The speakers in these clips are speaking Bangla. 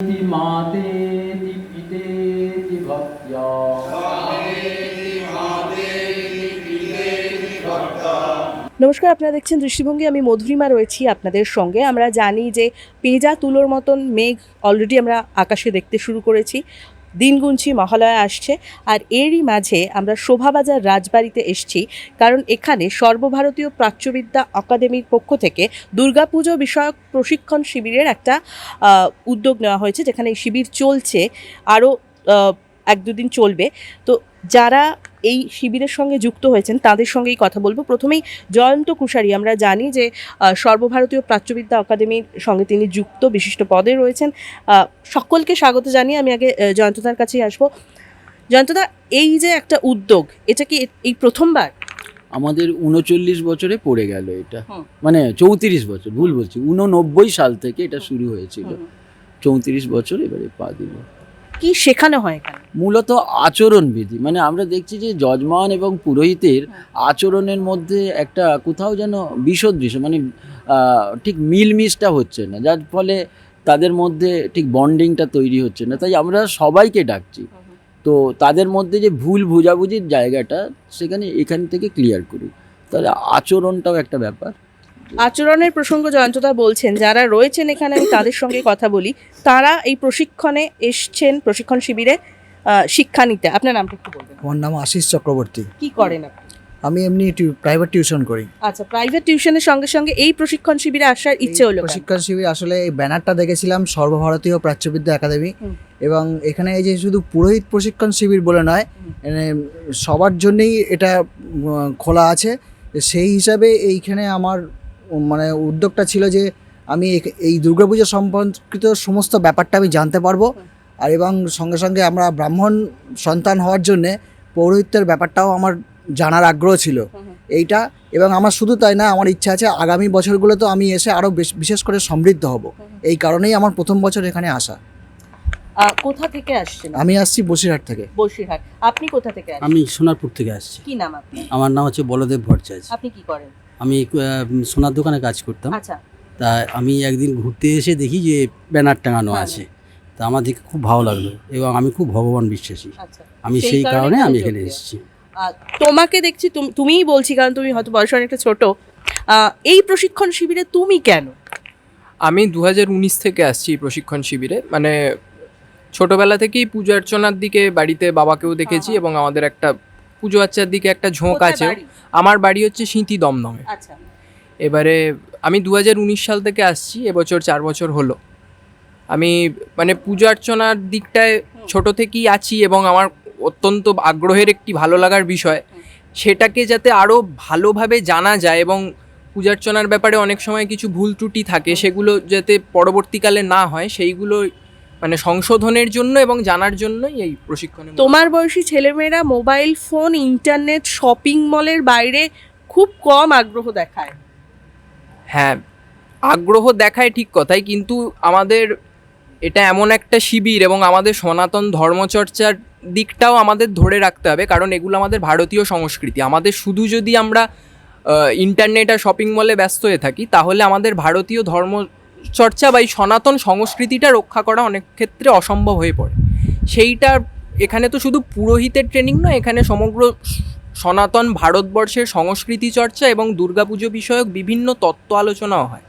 इति मातेति पितेति भक्त्या নমস্কার আপনারা দেখছেন দৃষ্টিভঙ্গি আমি মধুরিমা রয়েছি আপনাদের সঙ্গে আমরা জানি যে পেজা তুলোর মতন মেঘ অলরেডি আমরা আকাশে দেখতে শুরু করেছি দিন গুনছি মহালয়া আসছে। আর এরই মাঝে আমরা শোভাবাজার রাজবাড়িতে এসছি, কারণ এখানে সর্বভারতীয় প্রাচ্যবিদ্যা অকাদেমির পক্ষ থেকে দুর্গাপুজো বিষয়ক প্রশিক্ষণ শিবিরের একটা উদ্যোগ নেওয়া হয়েছে, যেখানে এই শিবির চলছে, আরও এক দুদিন চলবে। তো যারা এই শিবিরের সঙ্গে যুক্ত হয়েছেন তাদের সঙ্গেই কথা বলব। প্রথমেই জয়ন্ত কুশারি আমরা জানি যে সর্বভারতীয় প্রাচ্যবিদ্যা একাডেমির সঙ্গে তিনি যুক্ত বিশিষ্ট পদে রয়েছেন। সকলকে স্বাগত জানিয়ে আমি আগে জয়ন্তদার কাছেই আসব। জয়ন্তদা এই যে একটা উদ্যোগ এটা কি এই প্রথমবার? আমাদের উনচল্লিশ বছরে পড়ে গেল এটা। মানে চৌত্রিশ বছর ভুল বলছি উননব্বই সাল থেকে এটা শুরু হয়েছিল। চৌত্রিশ বছর এবারে পা দিল। কি শেখানো হয় এখানে? মূলত আচরণবিধি মানে আমরা দেখছি যে যজমান এবং পুরোহিতের আচরণের মধ্যে একটা কোথাও যেন বিসদৃশ্য মানে ঠিক মিলমিশটা হচ্ছে না যার ফলে তাদের মধ্যে ঠিক বন্ডিংটা তৈরি হচ্ছে না তাই আমরা সবাইকে ডাকছি। তো তাদের মধ্যে যে ভুল বোঝাবুঝির জায়গাটা সেখানে এখান থেকে ক্লিয়ার করি। তাহলে আচরণটাও একটা ব্যাপার। আচরণের প্রসঙ্গ জয়ন্তদা বলছেন যারা রয়েছেন এখানে আমি তাদের সঙ্গে কথা বলি। তারা এই প্রশিক্ষণে এসছেন প্রশিক্ষণ শিবিরে শিক্ষা নিতে। আপনার নামটা একটু বলবেন। আমার নাম আশিস চক্রবর্তী। কি করেন আপনি? আমি এমনি প্রাইভেট টিউশন করি। আচ্ছা প্রাইভেট টিউশনের সঙ্গে সঙ্গে এই প্রশিক্ষণ শিবিরে আসার ইচ্ছে হলো? প্রশিক্ষণ শিবির আসলে এই ব্যানারটা দেখেছিলাম সর্বভারতীয় প্রাচ্যবিদ্যা একাডেমি। এবং এখানে এই যে শুধু পুরোহিত প্রশিক্ষণ শিবির বলে নয় মানে সবার জন্যেই এটা খোলা আছে। সেই হিসাবে এইখানে আমার মানে উদ্যোগটা ছিল যে আমি এই দুর্গাপুজো সম্পর্কিত সমস্ত ব্যাপারটা আমি জানতে পারব। আর এবং সঙ্গে সঙ্গে আমরা ব্রাহ্মণ সন্তান হওয়ার জন্যে পৌরোহিত্যের ব্যাপারটাও আমার জানার আগ্রহ ছিল। এইটা এবং আমার শুধু তাই না আমার ইচ্ছা আছে আগামী বছরগুলোতে আমি এসে আরও বিশেষ করে সমৃদ্ধ হব। এই কারণেই আমার প্রথম বছর এখানে আসা। কোথা থেকে আসছেন? আমি আসছি বসিরহাট থেকে। বসিরহাট। আপনি কোথা থেকে আমি সোনারপুর থেকে আসছি। কি নাম আপনি আমার নাম হচ্ছে বলদেব ভট্টাচার্য। আপনি কি করেন? আমি সোনার দোকানে কাজ করতাম। আচ্ছা। তা আমি একদিন ঘুরতে এসে দেখি যে ব্যানার টাঙানো হ্যাঁ, আছে। তা আমার দেখে খুব ভালো লাগল এবং আমি খুব ভগবান বিশ্বাসী। আচ্ছা। আমি সেই কারণে আমি এখানে এসেছি। তোমাকে দেখছি তুম- তুমিই বলছি কারণ তুমি হয়তো বয়স অনেকটা ছোট। এই প্রশিক্ষণ শিবিরে তুমি কেন? আমি দু উনিশ থেকে আসছি এই প্রশিক্ষণ শিবিরে। মানে ছোটবেলা থেকেই পূজা অর্চনার দিকে বাড়িতে বাবাকেও দেখেছি হ্যাঁ। এবং আমাদের একটা পুজো আর্চার দিকে একটা ঝোঁক আছে। আমার বাড়ি হচ্ছে সিঁথি দমদমে। আচ্ছা। এবারে আমি দু উনিশ সাল থেকে আসছি এবছর চার বছর হলো। আমি মানে পুজো অর্চনার দিকটায় ছোট থেকেই আছি এবং আমার অত্যন্ত আগ্রহের একটি ভালো লাগার বিষয়। সেটাকে যাতে আরও ভালোভাবে জানা যায় এবং পূজার্চনার ব্যাপারে অনেক সময় কিছু ভুল ত্রুটি থাকে সেগুলো যাতে পরবর্তীকালে না হয় সেইগুলো মানে সংশোধনের জন্য এবং জানার জন্যই এই প্রশিক্ষণে তোমার বয়সী ছেলেমেয়েরা মোবাইল ফোন ইন্টারনেট শপিং মলের বাইরে খুব কম আগ্রহ দেখায়। হ্যাঁ আগ্রহ দেখায় ঠিক কথাই কিন্তু আমাদের এটা এমন একটা শিবির এবং আমাদের সনাতন ধর্মচর্চার দিকটাও আমাদের ধরে রাখতে হবে কারণ এগুলো আমাদের ভারতীয় সংস্কৃতি। আমাদের শুধু যদি আমরা ইন্টারনেট আর শপিং মলে ব্যস্ত হয়ে থাকি তাহলে আমাদের ভারতীয় ধর্মচর্চা বা এই সনাতন সংস্কৃতিটা রক্ষা করা অনেক ক্ষেত্রে অসম্ভব হয়ে পড়ে। সেইটা এখানে তো শুধু পুরোহিতের ট্রেনিং নয়, এখানে সমগ্র সনাতন ভারতবর্ষের সংস্কৃতি চর্চা এবং দুর্গাপুজো বিষয়ক বিভিন্ন তত্ত্ব আলোচনাও হয়।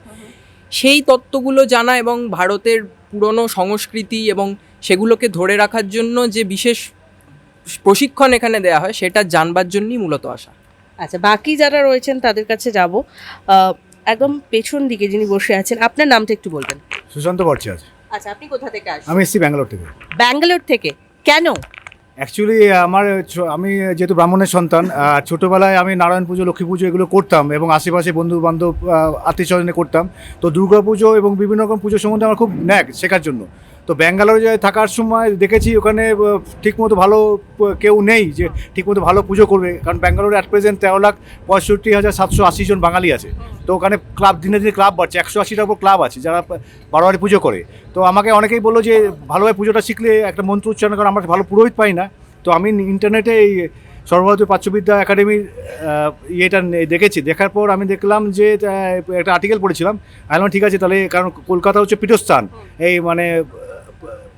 সেই তত্ত্বগুলো জানা এবং ভারতের পুরনো সংস্কৃতি এবং সেগুলোকে ধরে রাখার জন্য যে বিশেষ প্রশিক্ষণ এখানে দেওয়া হয়, সেটা জানবার জন্যই মূলত আসা। আচ্ছা বাকি যারা রয়েছেন তাদের কাছে যাব। একদম পেছন দিকে যিনি বসে আছেন আপনার নামটা একটু বলবেন। সুশান্ত ভট্টাচার্য আচ্ছা আপনি কোথা থেকে আসছেন? আমি এসেছি ব্যাঙ্গালোর থেকে। ব্যাঙ্গালোর থেকে? কেন? অ্যাকচুয়ালি আমার আমি যেহেতু ব্রাহ্মণের সন্তান ছোটোবেলায় আমি নারায়ণ পুজো লক্ষ্মী পুজো এগুলো করতাম এবং আশেপাশে বন্ধু বান্ধব আত্মীয় স্বজনে করতাম। তো দুর্গা পুজো এবং বিভিন্ন রকম পুজো সম্বন্ধে আমার খুব ন্যাক শেখার জন্য। তো ব্যাঙ্গালোরে যে থাকার সময় দেখেছি ওখানে ঠিকমতো ভালো কেউ নেই যে ঠিকমতো ভালো পুজো করবে। কারণ ব্যাঙ্গালোরে অ্যাট প্রেজেন্ট তেরো লাখ পঁয়ষট্টি হাজার সাতশো আশি জন বাঙালি আছে। তো ওখানে ক্লাব দিনে দিনে ক্লাব বাড়ছে। একশো আশিটার উপর ক্লাব আছে যারা বারোয়ারি পুজো করে। তো আমাকে অনেকেই বলল যে ভালোভাবে পুজোটা শিখলে একটা মন্ত্র উচ্চারণ কারণ আমরা ভালো পুরোহিত পাই না। তো আমি ইন্টারনেটে এই সর্বভারতীয় প্রাচ্যবিদ্যা একাডেমির ইয়েটা দেখেছি। দেখার পর আমি দেখলাম যে একটা আর্টিকেল পড়েছিলাম। আমি ঠিক আছে, তাহলে কারণ কলকাতা হচ্ছে পীঠস্থান। এই মানে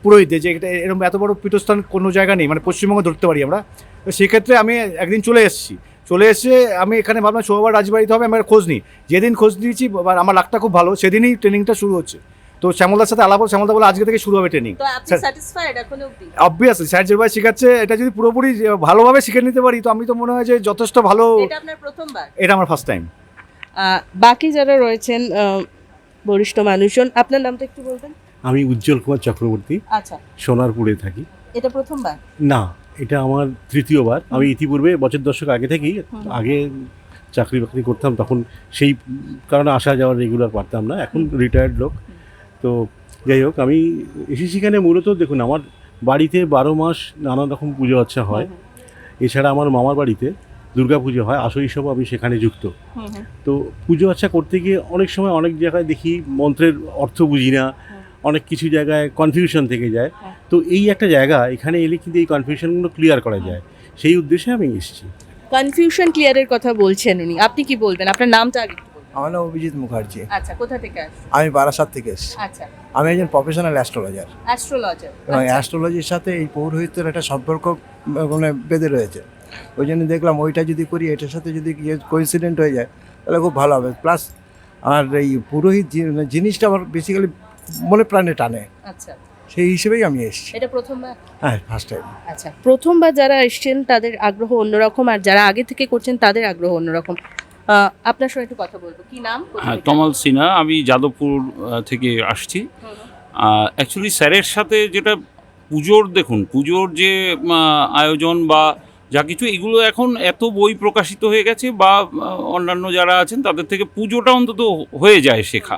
পুরোহিতে যে এটা এরকম এত বড় পীঠস্থান কোনো জায়গা নেই মানে পশ্চিমবঙ্গে ধরতে পারি আমরা। তো সেক্ষেত্রে আমি একদিন চলে এসেছি। চলে এসে আমি এখানে ভাবলাম সৌবার রাজবাড়িতে হবে আমি আর খোঁজ নিই। যেদিন খোঁজ দিয়েছি বা আমার লাকটা খুব ভালো সেদিনই ট্রেনিংটা শুরু হচ্ছে। তো শ্যামলদার সাথে আলাপ শ্যামলদা বলে আজকে থেকে শুরু হবে ট্রেনিং। তো স্যার- স্যাটিসফাইড এখনও অবধি? অবভিয়াসলি স্যার যেভাবে শেখাচ্ছে এটা যদি পুরোপুরি ভালোভাবে শিখে নিতে পারি তো আমি তো মনে হয় যে যথেষ্ট ভালো এটা আপনার প্রথমবার? এটা আমার ফার্স্ট টাইম বাকি যারা রয়েছেন বরিষ্ঠ মানুষজন আপনার নামটা একটু বলবেন? আমি উজ্জ্বল কুমার চক্রবর্তী আচ্ছা। সোনারপুরে থাকি। এটা প্রথমবার? না এটা আমার তৃতীয়বার। আমি ইতিপূর্বে বছর দশক আগে থেকেই আগে চাকরি বাকরি করতাম তখন সেই কারণে আসা যাওয়ার রেগুলার পারতাম না। এখন রিটায়ার্ড লোক। তো যাই হোক আমি এসেছি এখানে মূলত দেখুন আমার বাড়িতে বারো মাস নানা রকম পুজো আচ্ছা হয়। এছাড়া আমার মামার বাড়িতে দুর্গা পুজো হয়। আসর হিসেবে আমি সেখানে যুক্ত। তো পুজো আচ্ছা করতে গিয়ে অনেক সময় অনেক জায়গায় দেখি মন্ত্রের অর্থ বুঝি না। অনেক কিছু জায়গায় কনফিউশন থেকে যায়। তো এই একটা জায়গা এখানে এলে কিন্তু এই কনফিউশনগুলো ক্লিয়ার করা যায়। সেই উদ্দেশ্যে আমি এসেছি। কনফিউশন ক্লিয়ারের কথা বলছেন উনি। আপনি কি বলবেন? আপনার নামটা আগে আমার নাম অভিজিৎ মুখার্জি। আচ্ছা কোথা থেকে আসছেন? আমি বারাসাত থেকে এসেছি। আচ্ছা। আমি একজন প্রফেশনাল অ্যাস্ট্রোলজার অ্যাস্ট্রোলজার এবং অ্যাস্ট্রোলজির সাথে এই পৌরোহিত্যের একটা সম্পর্ক মানে বেঁধে রয়েছে। ওই জন্য দেখলাম ওইটা যদি করি এটার সাথে যদি কোইন্সিডেন্ট হয়ে যায় তাহলে খুব ভালো হবে। প্লাস আর এই পুরোহিত জিনিসটা আমার বেসিক্যালি মনে প্রাণে টানে। আচ্ছা। সেই হিসেবেই আমি এসেছি। এটা প্রথমবার? হ্যাঁ ফার্স্ট টাইম আচ্ছা। প্রথমবার যারা এসছেন তাদের আগ্রহ অন্যরকম আর যারা আগে থেকে করছেন তাদের আগ্রহ অন্যরকম। আপনার সঙ্গে একটু কথা বলব। কি নাম? হ্যাঁ? তমাল সিনহা। আমি যাদবপুর থেকে আসছি। অ্যাকচুয়ালি স্যারের সাথে যেটা পুজোর দেখুন পুজোর যে আয়োজন বা যা কিছু এগুলো এখন এত বই প্রকাশিত হয়ে গেছে বা অন্যান্য যারা আছেন তাদের থেকে পুজোটা অন্তত হয়ে যায় শেখা।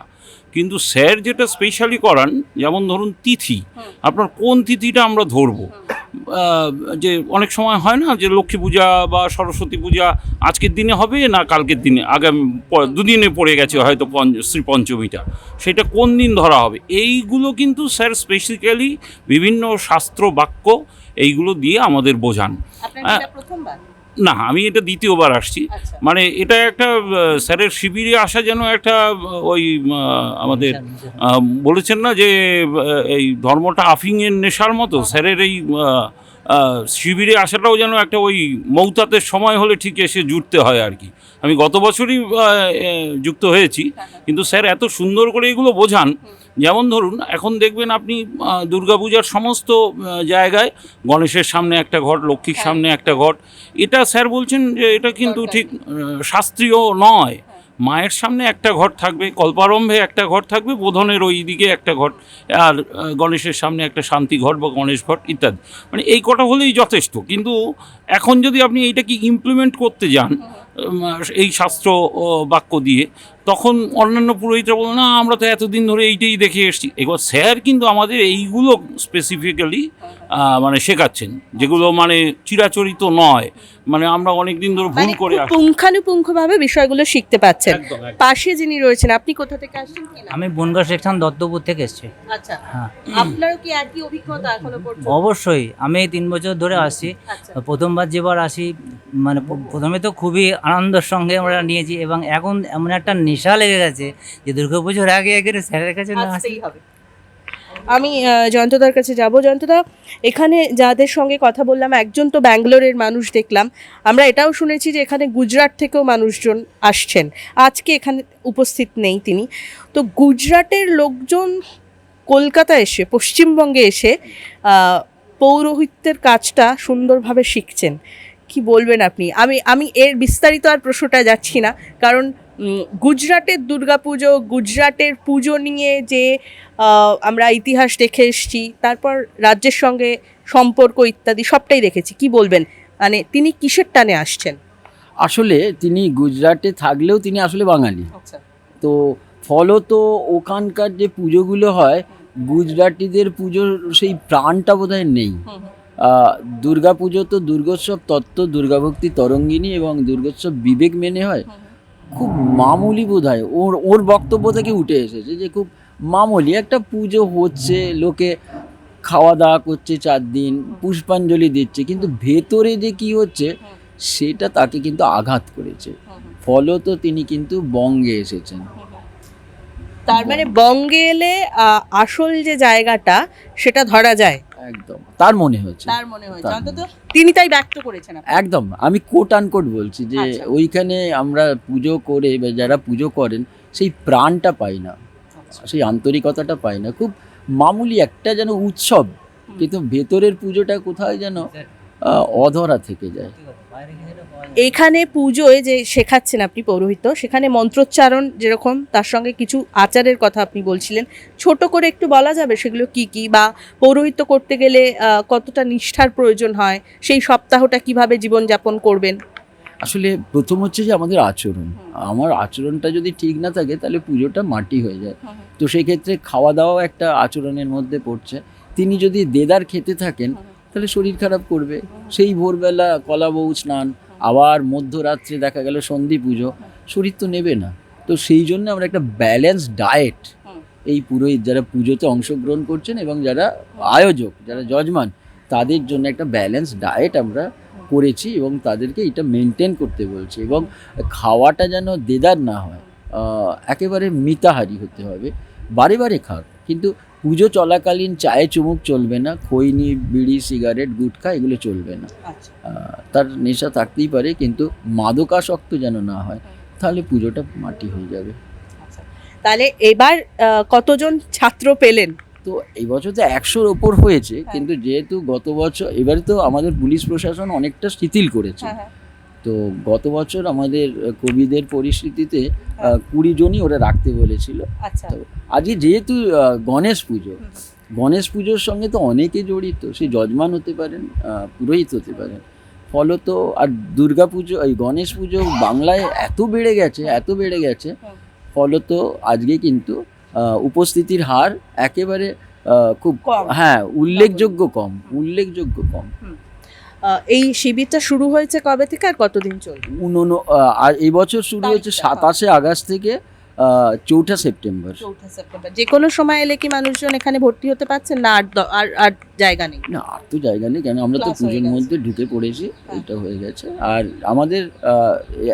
কিন্তু স্যার যেটা স্পেশালি করান যেমন ধরুন তিথি আপনার কোন তিথিটা আমরা ধরবো? যে অনেক সময় হয় না যে লক্ষ্মী পূজা বা সরস্বতী পূজা আজকের দিনে হবে না কালকের দিনে? আগামী দুদিনে পড়ে গেছে হয়তো পঞ্চ শ্রী পঞ্চমীটা। সেটা কোন দিন ধরা হবে? এইগুলো কিন্তু স্যার স্পেসিক্যালি বিভিন্ন শাস্ত্র বাক্য এইগুলো দিয়ে আমাদের বোঝান। হ্যাঁ। না আমি এটা দ্বিতীয়বার আসছি। আচ্ছা। মানে এটা একটা স্যারের শিবিরে আসা যেন একটা ওই আমাদের বলেছেন না যে এই ধর্মটা আফিংয়ের নেশার মতো স্যারের এই শিবিরে আসাটাও যেন একটা ওই মৌতাতের সময় হলে ঠিক এসে জুটতে হয় আর কি। আমি গত বছরই যুক্ত হয়েছি কিন্তু স্যার এত সুন্দর করে এগুলো বোঝান যেমন ধরুন এখন দেখবেন আপনি দুর্গাপূজার সমস্ত জায়গায় গণেশের সামনে একটা ঘট লক্ষ্মীর সামনে একটা ঘট। এটা স্যার বলছেন যে এটা কিন্তু ঠিক শাস্ত্রীয় নয়। মায়ের সামনে একটা ঘর থাকবে কল্পারম্ভে একটা ঘর থাকবে বোধনের ওই দিকে একটা ঘট আর গণেশের সামনে একটা শান্তি ঘট বা গণেশ ঘট ইত্যাদি। মানে এই কটা হলেই যথেষ্ট কিন্তু এখন যদি আপনি এইটা কি ইমপ্লিমেন্ট করতে যান এই শাস্ত্র বাক্য দিয়ে তখন অন্যান্য পুরোহিতরা বলো না আমরা তো এতদিন ধরে এইটাই দেখে এসেছি। এবার স্যার কিন্তু আমাদের এইগুলো স্পেসিফিক্যালি মানে শেখাচ্ছেন যেগুলো মানে চিরাচরিত নয়। মানে আমরা অনেক দিন ধরে ভুল মানে করে পুঙ্খানুপুঙ্খভাবে বিষয়গুলো শিখতে পাচ্ছেন। পাশে যিনি রয়েছেন আপনি কোথা থেকে আসছেন আমি বনগাঁ শেখান দত্তপুর থেকে এসেছি। আচ্ছা। হ্যাঁ। আপনারও কি একই অভিজ্ঞতা এখনও পর্যন্ত? অবশ্যই। আমি এই তিন বছর ধরে আসছি। আচ্ছা। প্রথমবার যেবার আসি মানে প্রথমে তো খুবই আনন্দের সঙ্গে আমরা নিয়েছি এবং এখন এমন একটা নেশা লেগে গেছে যে দুর্গাপুজোর আগে আগে স্যারের কাছে না আসতেই হবে। আমি জয়ন্তদার কাছে যাব। জয়ন্তদা এখানে যাদের সঙ্গে কথা বললাম একজন তো ব্যাঙ্গালোরের মানুষ দেখলাম। আমরা এটাও শুনেছি যে এখানে গুজরাট থেকেও মানুষজন আসছেন। আজকে এখানে উপস্থিত নেই তিনি। তো গুজরাটের লোকজন কলকাতা এসে পশ্চিমবঙ্গে এসে পৌরোহিত্যের কাজটা সুন্দরভাবে শিখছেন। কি বলবেন আপনি? আমি আমি এর বিস্তারিত আর প্রশ্নটা যাচ্ছি না কারণ গুজরাটের দুর্গাপুজো গুজরাটের পুজো নিয়ে যে আমরা ইতিহাস দেখে এসেছি তারপর রাজ্যের সঙ্গে সম্পর্ক ইত্যাদি সবটাই দেখেছি। কি বলবেন? মানে তিনি কিসের টানে আসছেন? আসলে তিনি গুজরাটে থাকলেও তিনি আসলে বাঙালি। আচ্ছা। তো ফলত ওখানকার যে পুজোগুলো হয় গুজরাটিদের পুজোর সেই প্রাণটা বোধহয় নেই। দুর্গা পুজো তো দুর্গোৎসব তত্ত্ব দুর্গাভক্তি তরঙ্গিনী এবং দুর্গোৎসব বিবেক মেনে হয়। খুব মামুলি বোধ হয় ওর ওর বক্তব্য থেকে উঠে এসেছে যে খুব মামুলি, একটা পুজো হচ্ছে, লোকে খাওয়া দাওয়া করছে চার দিন, পুষ্পাঞ্জলি দিচ্ছে, কিন্তু ভেতরে যে কি হচ্ছে, সেটা তাকে কিন্তু আঘাত করেছে। ফলত তিনি কিন্তু বঙ্গে এসেছেন। তার মানে বঙ্গে এলে আসল যে জায়গাটা, সেটা ধরা যায়। একদম। তার মনে হয়েছে। তার মনে হয়েছে। অন্তত তিনি তাই ব্যক্ত করেছেন একদম। আমি কোট আনকোট বলছি যে আচ্ছা। ওইখানে আমরা পুজো করে বা যারা পুজো করেন সেই প্রাণটা পাই না। সেই আন্তরিকতাটা পাই না। খুব মামুলি একটা যেন উৎসব। কিন্তু ভেতরের পুজোটা কোথায় যেন আহ, অধরা থেকে যায়। এখানে পুজোয় যে শেখাচ্ছেন আপনি পৌরোহিত্য সেখানে মন্ত্রোচ্চারণ যেরকম তার সঙ্গে কিছু আচারের কথা আপনি বলছিলেন। ছোট করে একটু বলা যাবে সেগুলো কি কি বা পৌরোহিত্য করতে গেলে কতটা নিষ্ঠার প্রয়োজন হয়? সেই সপ্তাহটা কীভাবে জীবনযাপন করবেন? আসলে প্রথম হচ্ছে যে আমাদের আচরণ। আমার আচরণটা যদি ঠিক না থাকে তাহলে পুজোটা মাটি হয়ে যায়। তো সেই ক্ষেত্রে খাওয়া দাওয়াও একটা আচরণের মধ্যে পড়ছে। তিনি যদি দেদার খেতে থাকেন তাহলে শরীর খারাপ করবে। সেই ভোরবেলা কলা বউ স্নান আবার মধ্যরাত্রে দেখা গেল সন্ধি পুজো শরীর তো নেবে না। তো সেই জন্য আমরা একটা ব্যালেন্স ডায়েট এই পুরোহিত যারা পুজোতে অংশগ্রহণ করছেন এবং যারা আয়োজক যারা যজমান তাদের জন্য একটা ব্যালেন্স ডায়েট আমরা করেছি এবং তাদেরকে এটা মেনটেন করতে বলছি এবং খাওয়াটা যেন দেদার না হয় একেবারে মিতাহারি হতে হবে বারে বারে খাক কিন্তু পুজো চলাকালীন চায়ে চুমুক চলবে না খৈনি বিড়ি সিগারেট গুটখা এগুলো চলবে না। আচ্ছা। তার নেশা থাকতেই পারে কিন্তু মাদকাসক্ত যেন না হয় তাহলে পুজোটা মাটি হয়ে যাবে। তাহলে এবার কতজন ছাত্র পেলেন? তো এই বছর তো একশোর ওপর হয়েছে কিন্তু যেহেতু গত বছর এবারে তো আমাদের পুলিশ প্রশাসন অনেকটা শিথিল করেছে। তো গত বছর আমাদের কবিদের পরিস্থিতিতে কুড়ি জনই ওরা রাখতে বলেছিল। আচ্ছা। তো আজকে যেহেতু গণেশ পুজো গণেশ পুজোর সঙ্গে তো অনেকে জড়িত সে যজমান হতে পারেন পুরোহিত হতে পারেন। ফলত আর দুর্গা পুজো এই গণেশ পুজো বাংলায় এত বেড়ে গেছে এত বেড়ে গেছে ফলত আজকে কিন্তু উপস্থিতির হার একেবারে খুব কম। হ্যাঁ উল্লেখযোগ্য কম। উল্লেখযোগ্য কম। এই শিবিরটা শুরু হয়েছে কবে থেকে আর কতদিন চলবে? উনন আর এই বছর শুরু হয়েছে সাতাশে আগস্ট থেকে চৌঠা সেপ্টেম্বর। চৌঠা সেপ্টেম্বর। যে কোনো সময় এলে কি মানুষজন এখানে ভর্তি হতে পারছেন না? আর আর আর জায়গা নেই? না আর তো জায়গা নেই কেন? আমরা তো পুজোর মধ্যে ঢুকে পড়েছি হ্যাঁ। এটা হয়ে গেছে। আর আমাদের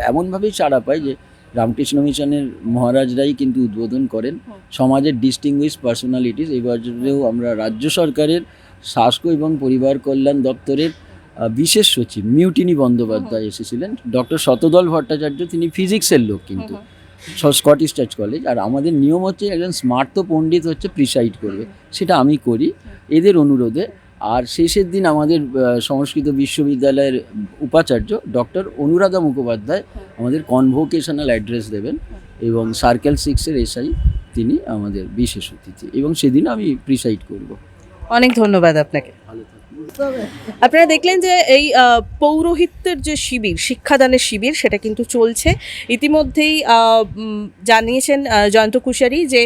এমনভাবেই চারা পাই যে রামকৃষ্ণ মিশনের মহারাজরাই কিন্তু উদ্বোধন করেন। সমাজের ডিস্টিংগুইশ পার্সোনালিটিস এই বছরেও আমরা রাজ্য সরকারের স্বাস্থ্য এবং পরিবার কল্যাণ দপ্তরের বিশেষ সচিব মিউটিনি বন্দ্যোপাধ্যায় এসেছিলেন। ডক্টর শতদল ভট্টাচার্য তিনি ফিজিক্সের লোক কিন্তু। Scottish church college. আর আমাদের নিয়ম হচ্ছে একজন স্মার্ত পণ্ডিত হচ্ছে প্রিসাইড করবে। সেটা আমি করি এদের অনুরোধে। আর শেষের দিন আমাদের সংস্কৃত বিশ্ববিদ্যালয়ের উপাচার্য ডক্টর অনুরাধা মুখোপাধ্যায় আমাদের কনভোকেশনাল অ্যাড্রেস দেবেন এবং সার্কেল সিক্সের এসআই তিনি আমাদের বিশেষ অতিথি। এবং সেদিন আমি প্রিসাইড করব। অনেক ধন্যবাদ আপনাকে। ভালো আপনারা দেখলেন যে এই পৌরোহিত্যের যে শিবির, শিক্ষাদানের শিবির, সেটা কিন্তু চলছে। ইতিমধ্যেই জানিয়েছেন জয়ন্ত কুশারি যে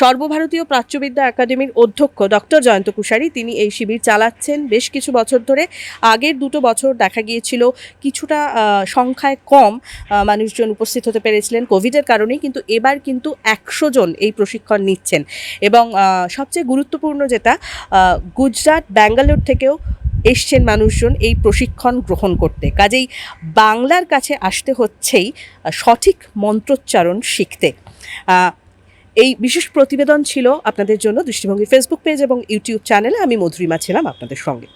সর্বভারতীয় প্রাচ্যবিদ্যা একাডেমির অধ্যক্ষ ডক্টর জয়ন্ত কুশারি, তিনি এই শিবির চালাচ্ছেন। বেশ কিছু বছর ধরে আগের দুটো বছর দেখা গিয়েছিল কিছুটা সংখ্যায় কম মানুষজন উপস্থিত হতে পেরেছিলেন কোভিডের কারণেই, কিন্তু এবার কিন্তু একশো জন এই প্রশিক্ষণ নিচ্ছেন। এবং সবচেয়ে গুরুত্বপূর্ণ যেটা গুজরাট, ব্যাঙ্গালোর থেকেও এসছেন মানুষজন এই প্রশিক্ষণ গ্রহণ করতে। কাজেই বাংলার কাছে আসতে হচ্ছেই সঠিক মন্ত্রোচ্চারণ শিখতে। এই বিশেষ প্রতিবেদন ছিল আপনাদের জন্য দৃষ্টিভঙ্গি ফেসবুক পেজ এবং ইউটিউব চ্যানেলে আমি মধুরিমা ছিলাম আপনাদের সঙ্গে।